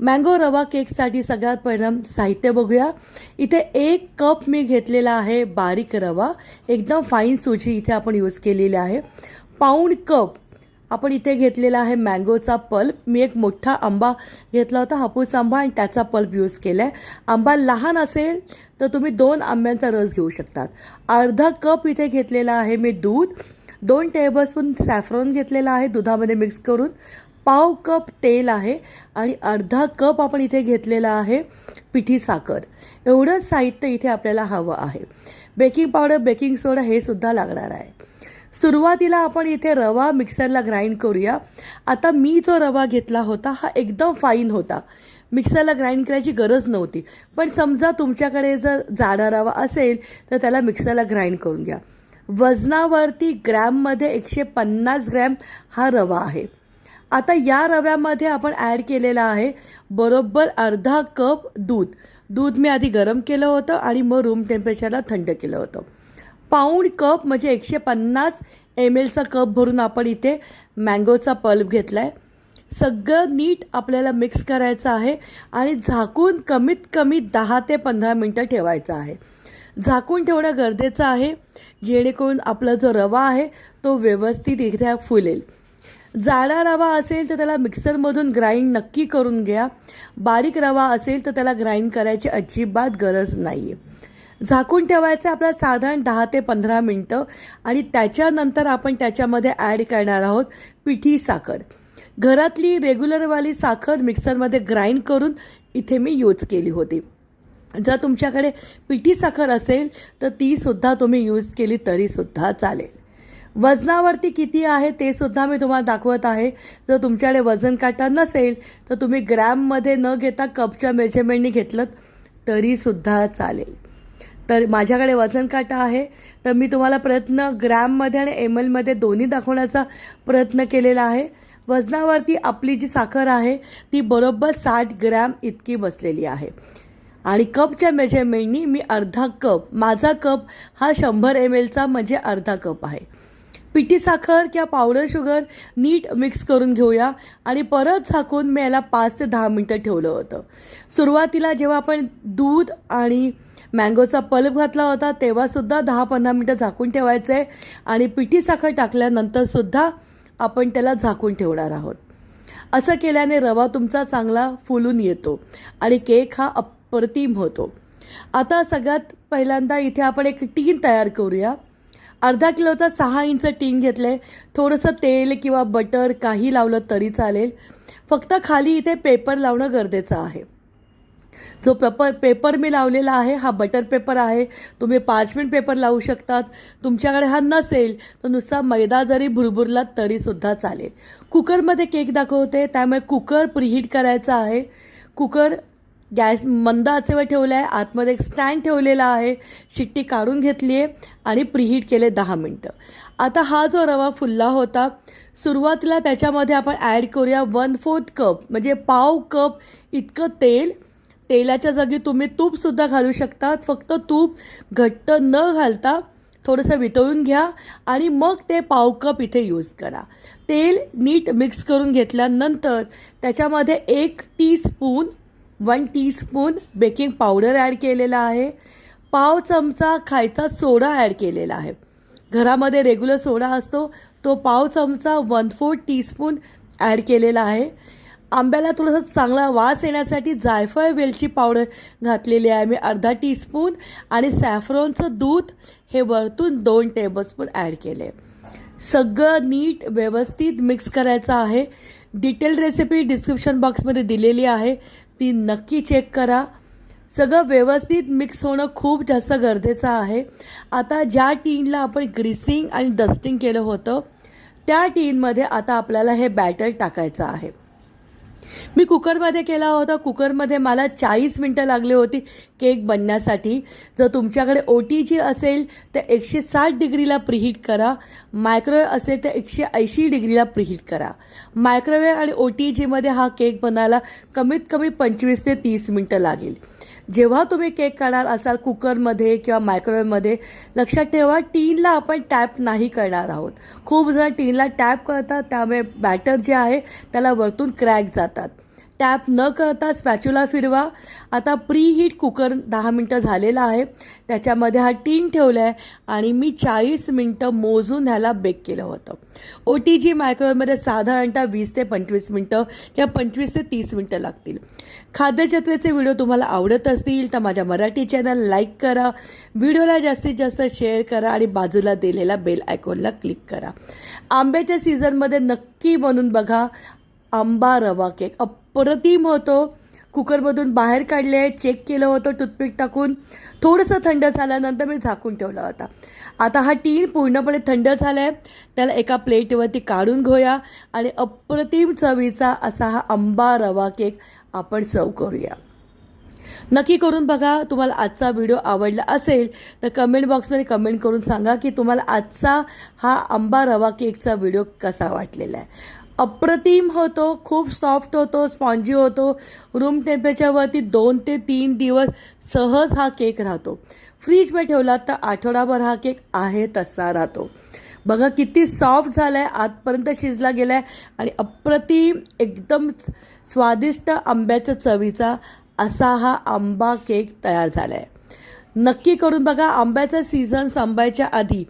Mango रवा केकसाठी सगळ्यात पहिलं साहित्य बघूया. इथे एक कप मी घेतलेला आहे बारीक रवा. एकदम फाईन सुजी इथे आपण यूज केलेली आहे. पाऊंड कप आपण इथे घेतलेला आहे मँगोचा पल्प. मी एक मोठा आंबा घेतला होता हापूस आंबा आणि त्याचा पल्प यूज केला आहे आंबा लहान असेल तर तुम्ही दोन आंब्यांचा रस घेऊ शकतात. अर्धा कप इथे घेतलेला आहे मी दूध. दोन टेबलस्पून सॅफ्रॉन घेतलेला आहे दुधामध्ये मिक्स करून. पाव कप तेल आहे आणि अर्धा कप आपण इथे घेतलेला आहे पिठी साखर. एवढं साहित्य इथे आपल्याला हवं आहे. बेकिंग पावडर बेकिंग सोडा हे सुद्धा लागणार आहे. सुरुवातीला आपण इथे रवा मिक्सरला ग्राइंड करूया. आता मी जो रवा घेतला होता हा एकदम फाईन होता. मिक्सरला ग्राइंड करायची गरज नव्हती. पण समजा तुमच्याकडे जर जाडा रवा असेल तर त्याला मिक्सरला ग्राइंड करून घ्या. वजनावरती ग्रॅममध्ये एकशे पन्नास ग्रॅम हा रवा आहे. आता या रव्यामध्ये आपण ॲड केलेला आहे बरोबर अर्धा कप दूध. दूध मी आधी गरम केलं होतं आणि मग रूम टेम्परेचरला थंड केलं होतं. पाऊण कप म्हणजे एकशे पन्नास एम एलचा कप भरून आपण इथे मँगोचा पल्प घेतला आहे सगळं नीट आपल्याला मिक्स करायचं आहे आणि झाकून कमीत कमी दहा ते पंधरा मिनटं ठेवायचं आहे. झाकून ठेवणं गरजेचं आहे जेणेकरून आपला जो रवा आहे तो व्यवस्थित इथे फुलेल. जाडा रवा असेल तर त्याला मिक्सरमधून ग्राइंड नक्की करून घ्या. बारीक रवा असेल तर त्याला ग्राइंड करायची अजिबात गरज नाही आहे झाकून ठेवायचं आपला साधारण दहा ते पंधरा मिनटं आणि त्याच्यानंतर आपण त्याच्यामध्ये ॲड करणार आहोत पिठी साखर. घरातली रेग्युलरवाली साखर मिक्सरमध्ये ग्राइंड करून इथे मी यूज केली होती. जर तुमच्याकडे पिठी साखर असेल तर तीसुद्धा तुम्ही यूज केली तरीसुद्धा चालेल. वजनावरती किती आहे ते सुद्धा मी तुम्हाला दाखवत आहे. जर तुमच्याकडे वजन काटा नसेल तर तुम्ही ग्रॅममध्ये न घेता कपच्या मेजरमेंटनी घेतलं तरीसुद्धा चालेल. तर माझ्याकडे वजन काटा आहे तर मी तुम्हाला प्रयत्न ग्रॅममध्ये आणि एम एलमध्ये दोन्ही दाखवण्याचा प्रयत्न केलेला आहे. वजनावरती आपली जी साखर आहे ती बरोबर साठ ग्रॅम इतकी बसलेली आहे. आणि कपच्या मेजरमेंटनी मी अर्धा कप माझा कप हा शंभर एम एलचा म्हणजे अर्धा कप आहे. पिठी साखर किंवा पावडर शुगर नीट मिक्स करून घेऊया. आणि परत झाकून मी याला पाच ते दहा मिनटं ठेवलं होतं. सुरुवातीला जेव्हा आपण दूध आणि मँगोचा पल्प घातला होता तेव्हासुद्धा दहा पंधरा मिनटं झाकून ठेवायचं. आहे आणि पिठी साखर टाकल्यानंतरसुद्धा आपण त्याला झाकून ठेवणार आहोत. असं केल्याने रवा तुमचा चांगला फुलून येतो आणि केक हा अप्रतिम होतो. आता सगळ्यात पहिल्यांदा इथे आपण एक टीन तयार करूया. अर्धा किलोचा सहा इंच टिंग घेतलं आहे थोडंसं तेल किंवा बटर काही लावलं तरी चालेल. फक्त खाली इथे पेपर लावणं गरजेचं आहे. जो पेपर पेपर मी लावलेला आहे हा बटर पेपर आहे. तुम्ही पाचमिंट पेपर लावू शकतात. तुमच्याकडे हा नसेल तर नुसता मैदा जरी भुरभुरला तरीसुद्धा चालेल. कुकरमध्ये केक दाखवते त्यामुळे कुकर प्रिहीट करायचा आहे. कुकर गॅस मंद आचेवर ठेवला आहे आतमध्ये एक स्टँड ठेवलेला आहे शिट्टी काढून घेतली आहे आणि प्रिहीट केले दहा मिनटं. आता हा जो रवा फुलला होता सुरुवातीला त्याच्यामध्ये आपण ॲड करूया वन फोर्थ कप म्हणजे पाव कप इतकं तेल. तेलाच्या जागी तुम्ही तूपसुद्धा घालू शकतात फक्त तूप घट्ट न घालता थोडंसं वितळून घ्या आणि मग ते पाव कप इथे यूज करा. तेल नीट मिक्स करून घेतल्यानंतर त्याच्यामध्ये एक teaspoon one teaspoon baking powder add केलेला आहे. पाव चमचा खायचा सोडा ॲड केलेला आहे. घरामध्ये रेग्युलर सोडा असतो तो पाव चमचा वन फोर टीस्पून ॲड केलेला आहे. आंब्याला थोडंसं चांगला वास येण्यासाठी जायफळ वेलची पावडर घातलेली आहे. मी अर्धा टीस्पून आणि सॅफ्रॉनचं दूध हे वरतून दोन टेबलस्पून ॲड केले. सगळं नीट व्यवस्थित मिक्स करायचं आहे. डिटेल रेसिपी डिस्क्रिप्शन बॉक्समध्ये दिलेली आहे. ती नक्की चेक करा. सगळं व्यवस्थित मिक्स होणं खूप जास्त गरजेचं आहे. आता ज्या टीनला आपण ग्रीसिंग आणि डस्टिंग केलं होतं त्या टीनमध्ये आता आपल्याला हे बॅटर टाकायचं आहे. मी कुकरमध्ये केला होता. कुकरमध्ये मला चाळीस मिनटं लागली होती केक बनण्यासाठी. जर तुमच्याकडे ओ टी जी असेल तर एकशे साठ डिग्रीला प्रिहीट करा. मायक्रोवेव्ह असेल तर एकशे ऐंशी डिग्रीला प्रिहीट करा. मायक्रोवेव्ह आणि ओ टी जीमध्ये हा केक बनायला कमीत कमी पंचवीस ते तीस मिनटं लागेल. जेव्हा तुम्ही केक करणार असाल कुकरमध्ये किंवा मायक्रोवेव्हमध्ये लक्षात ठेवा टीनला आपण टॅप नाही करणार आहोत. खूप जण टीनला टॅप करतात त्यामुळे बॅटर जे आहे त्याला वरतून क्रॅक जातात. टॅप न करता स्पॅच्युला फिरवा. आता प्री हीट कुकर दहा मिनटं झालेला आहे. त्याच्यामध्ये हा टीन ठेवला आहे आणि मी चाळीस मिनटं मोजून ह्याला बेक केलं होतं. ओ टी जी मायक्रोवेवमध्ये साधारणतः वीस ते पंचवीस मिनटं किंवा पंचवीस ते तीस मिनटं लागतील. खाद्यचत्रेचे व्हिडिओ तुम्हाला आवडत असतील तर माझ्या मराठी चॅनल लाईक करा. व्हिडिओला जास्तीत जास्त शेअर करा आणि बाजूला दिलेला बेल आयकॉनला क्लिक करा. आंब्याच्या सीझनमध्ये नक्की बनून बघा. आंबा रवा केक अप्रतिम होतो कुकरमधून बाहेर काढले चेक केलं होतं टूथपिक टाकून. थोडंसं थंड झाल्यानंतर मी झाकून ठेवला होता आता हा टीन पूर्णपणे थंड झाला आहे त्याला एका प्लेटवरती काढून घेऊया. आणि अप्रतिम चवीचा असा हा आंबा रवा केक आपण सर्व करूया. नक्की करून बघा. तुम्हाला आजचा व्हिडिओ आवडला असेल तर कमेंट बॉक्समध्ये कमेंट करून सांगा की तुम्हाला आजचा हा आंबा रवा केकचा व्हिडिओ कसा वाटलेला आहे. अप्रतिम होतो खूप सॉफ्ट होतो स्पॉन्जी होतो. रूम टेम्परेचरवरती दोन ते तीन दिवस सहज हा केक राहतो. फ्रीजमध्ये ठेवला तर आठवडाभर हा केक आहे तसा राहतो. बघा किती सॉफ्ट झाला आहे आतपर्यंत शिजला गेला आहे आणि अप्रतिम एकदम स्वादिष्ट आंब्याच्या चवीचा असा हा आंबा केक तयार झाला आहे नक्की करून बघा आंब्याचा सीझन संपायच्या आधी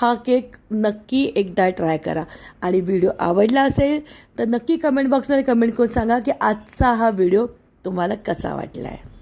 हा केक नक्की एकदा ट्राय करा. आणि व्हिडिओ आवडला असेल तर नक्की कमेंट बॉक्समध्ये कमेंट करून सांगा की आजचा हा व्हिडिओ तुम्हाला कसा वाटला आहे